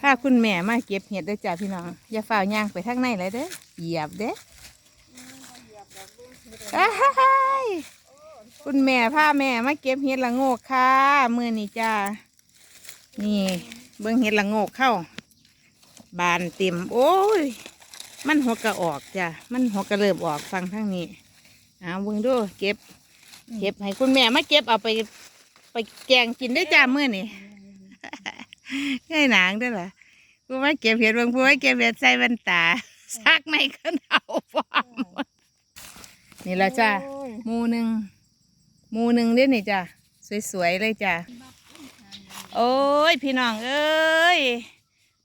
พาคุณแม่มาเก็บเห็ดเด้จ้าพี่น้อง อย่าฝ่าย่างไปทางในเลยเด้อเหยียบเด้อคุณแม่พาแม่มาเก็บเห็ดละโงกค่ะมือนี้จ้า นี่ เบิ่งเห็ดละโงกเข้า บานเต็ม โอ้ย มันหัวกระออกจ้ะมันหัวกระเริ่มออกฟังทางนี้เอาเบิ่งดูเก็บ เก็บให้คุณแม่มาเก็บเอาไป ไปแกงกินได้จ้ามื้อนี่ ง่ายหนางเด้วยล่ะผู้มาเก็บเห็ดเบางผู้มาเก็บเห็ดใส่แว่นตาซักในขันเอาฟอมนี่ละจ้าโอ้ยหมูหนึ่งหมูหนึ่งเด้อนี่จ้าสวยๆเลยจ้าโอ้ยพี่น้องเอ้ย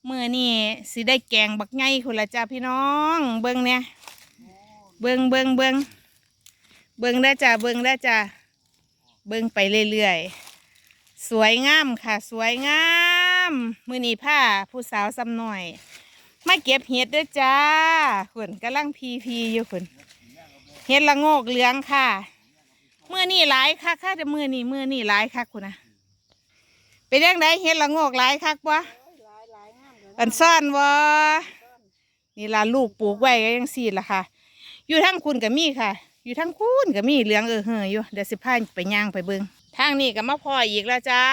มื่อนี่สิได้แกงบักไงคุณละจ้าพี่น้อง เบิ้งเนี่ยเบิ้งเบิ้งเบิ้งเบิ้งได้อจ้าเบิ้งได้อจ้าเบิ้งไปเรื่อยๆสวยงามค่ะ สวยงาม มือนีผ้าผู้สาวซ้ำหน่อย มาเก็บเห็ดด้วยจ้าขุนกำลังพีพีอยู่ขุนเห็ดละโงกเหลืองค่ะมือนี่หลายคักค่ะแต่มือนี่มือนี่หลายคักคุณนะเป็นยังไงเห็ดละโงกหลายคักวะอันซ่อนวะนี่ล่ะลูกปลูกไว้ก็ยังสีละค่ะ อยู่ทั้งคุณกับมี่ค่ะ อยู่ทั้งคุณกับมี่เหลืองเออเฮยอยู่เดี๋ยวสิพาไปย่างไปเบิง ทางนี้ก็มาพออีกแล้วจ้า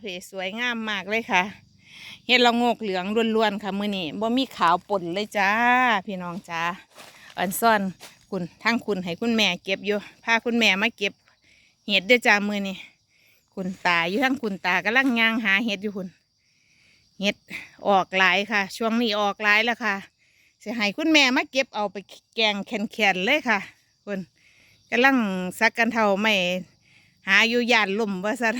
เฮ้สวยงามมากเลยค่ะ เห็ดละงกเหลืองล้วนๆค่ะมื้อนี้บ่มีขาวปนเลยจ้า พี่น้องจ้าอันซ่อนคุณทั้งคุณให้คุณแม่เก็บอยู่พาคุณแม่มาเก็บ เห็ดด้อจ้ามื้อนี้คุณตาอยู่ทั้งคุณตากำลังย่างหาเห็ดอยู่คุณเห็ดออกหลายค่ะ ช่วงนี้ออกหลายแล้วค่ะสิให้คุณแม่มาเก็บเอาไปแกงแข็งๆเลยค่ะคุณกำลังซักกันเท่าไม่ หาอยู่ย่านล่มว่าซะ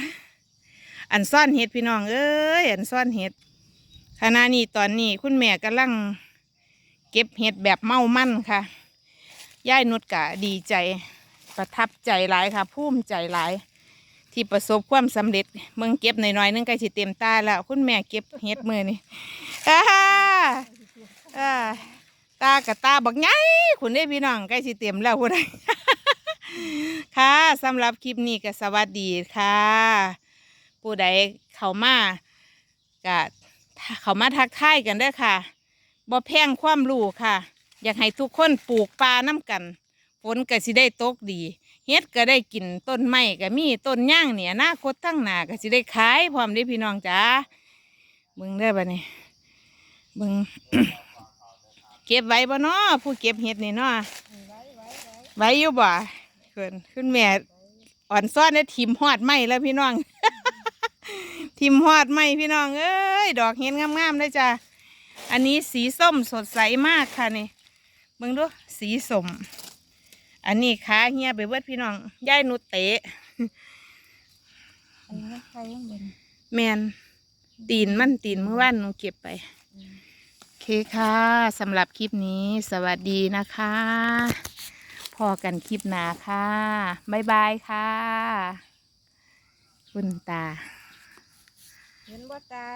อันซ่อนเห็ดพี่น้องเอ้ยอันซ่อนเห็ดขณะนี้ตอนนี้คุณแม่กำลัง เก็บเห็ดแบบเมามั่นค่ะย่ายนุชกะดีใจ ประทับใจหลายค่ะภูมิใจหลาย ที่ประสบความสำเร็จเมืองเก็บหน่อยๆนึงใกล้สิเต็มตาแล้ว คุณแม่เก็บเห็ดมือนี่อ่าอ่าตากับตาบักไงคุณได้พี่น้องใกล้สิเต็มแล้วคุณ ค่ะสำหรับคลิปนี้ก็สวัสดีค่ะ ผู้ใดเขามากะเขามาทักทายกันเด้อค่ะบ่แพงความรู้ค่ะ อยากให้ทุกคนปลูกปลาน้ำกันฝนก็สิได้ตกดีเฮ็ดก็ได้กินต้นไม้ก็มีต้นย่างเนี่ยอนาคตทั้งหน้าก็สิได้ขายพร้อมเด้อพี่น้องจ้าเบิ่งได้อบ่เนี่ยเบิ่งเก็บไว้บ่เนาะผู้เก็บเฮ็ดนี่เนาะไว้ไว้ไว้ไว้อยู่บ่ เพิ่นคุณแม่อ่อนซ่อนได้ทิมฮอดไม้แล้วพี่น้อง ทิมฮอดไม้พี่น้อง เอ้ย ดอกเห็นงามๆเลยจ้ะ อันนี้สีส้มสดใสมากค่ะนี่เบิ่งดูสีสม อันนี้ขาเฮียไปเบิดพี่น้องย่ายนุเตะแมนตีนมันตีนเมื่อวานหนูเก็บไปโอเคค่ะสำหรับคลิปนี้สวัสดีนะคะ พอกันคลิปหน้าค่ะ บ๊ายบายค่ะ คุณตา เห็นบ่ตา